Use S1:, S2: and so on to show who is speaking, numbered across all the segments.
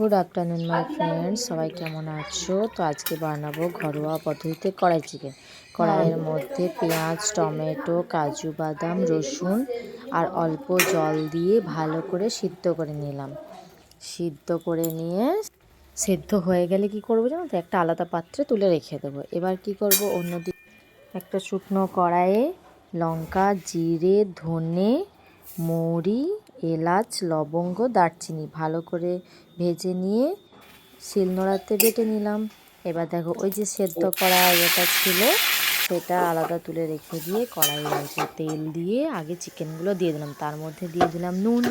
S1: Good afternoon my friends সবাই কেমন আছো? তো আজকে বানাবো ঘরোয়া পদ্ধতিতে কড়াই চিকেন কড়াইয়ের মধ্যে পেঁয়াজ, টমেটো, কাজু বাদাম, রসুন আর অল্প জল দিয়ে ভালো করে সিদ্ধ করে নিলাম। সিদ্ধ করে নিয়ে সেদ্ধ হয়ে গেলে কি করব জানো তো? একটা আলাদা পাত্রে তুলে রেখে দেবো। এবার কি করব? অন্যদিকে একটা শুকনো কড়াইয়ে লঙ্কা, জিরে, ধনে মৌরি, এলাচ, লবঙ্গ, দারচিনি ভালো করে ভেজে নিয়ে শিলনোড়াতে বেটে নিলাম। এবার দেখো ওই যে সেদ্ধ করা ইয়েটা ছিল, সেটা আলাদা তুলে রেখে দিয়ে কড়াইয়ে আছে তেল দিয়ে আগে চিকেনগুলো দিয়ে দিলাম। তার মধ্যে দিয়ে দিলাম নুন।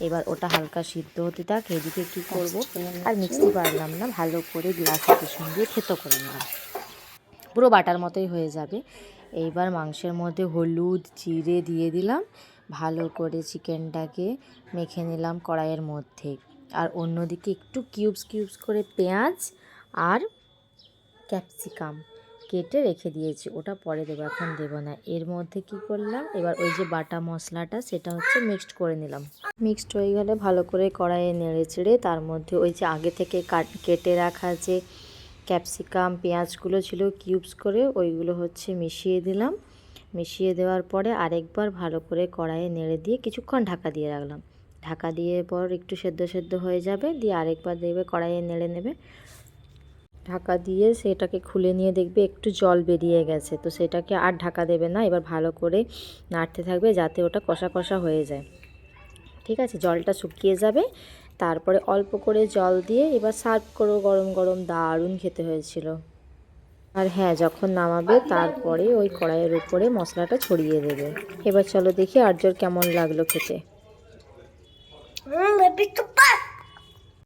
S1: এবার ওটা হালকা সিদ্ধ হতে থাক, এদিকে কী করব? আর মিক্সি পারলাম না, ভালো করে গ্লাসে পেছন দিয়ে থেতো করে নিলাম। পুরো বাটার মতোই হয়ে যাবে। এইবার মাংসের মধ্যে হলুদ, জিরে দিয়ে দিলাম। ভালো করে চিকেনটাকে মেখে নিলাম কড়াইয়ের মধ্যে। আর অন্যদিকে একটু কিউবস কিউবস করে পেঁয়াজ আর ক্যাপসিকাম কেটে রেখে দিয়েছি। ওটা পরে দেবো, এখন দেবো না। এর মধ্যে কি করলাম? এবার ওই যে বাটা মশলাটা, সেটা হচ্ছে মিক্সড করে নিলাম। মিক্সড হয়ে গেলে ভালো করে কড়াইয়ে নেড়ে চেড়ে তার মধ্যে ওই যে আগে থেকে কাট রাখা যে ক্যাপসিকাম পেঁয়াজগুলো ছিল কিউবস করে ওইগুলো হচ্ছে মিশিয়ে দিলাম। মিশিয়ে দেওয়ার পরে আরেকবার ভালো করে কড়াইয়ে নেড়ে দিয়ে কিছুক্ষণ ঢাকা দিয়ে রাখলাম। ঢাকা দিয়ে পর একটু সেদ্ধ সেদ্ধ হয়ে যাবে, দিয়ে আরেকবার দেখবে কড়াইয়ে নেড়ে নেবে। ঢাকা দিয়ে সেটাকে খুলে নিয়ে দেখবে একটু জল বেরিয়ে গেছে, তো সেটাকে আর ঢাকা দেবে না। এবার ভালো করে নাড়তে থাকবে যাতে ওটা কষা কষা হয়ে যায়। ঠিক আছে, জলটা শুকিয়ে যাবে। তারপরে অল্প করে জল দিয়ে এবার সার্ভ করো গরম গরম দারুণ খেতে হয়েছিল। আর হ্যাঁ যখন নামাবে তারপরে ওই কড়াইয়ের উপরে মশলাটা ছড়িয়ে দেবে। এবার চলো দেখি আর্যর কেমন লাগল খেতে।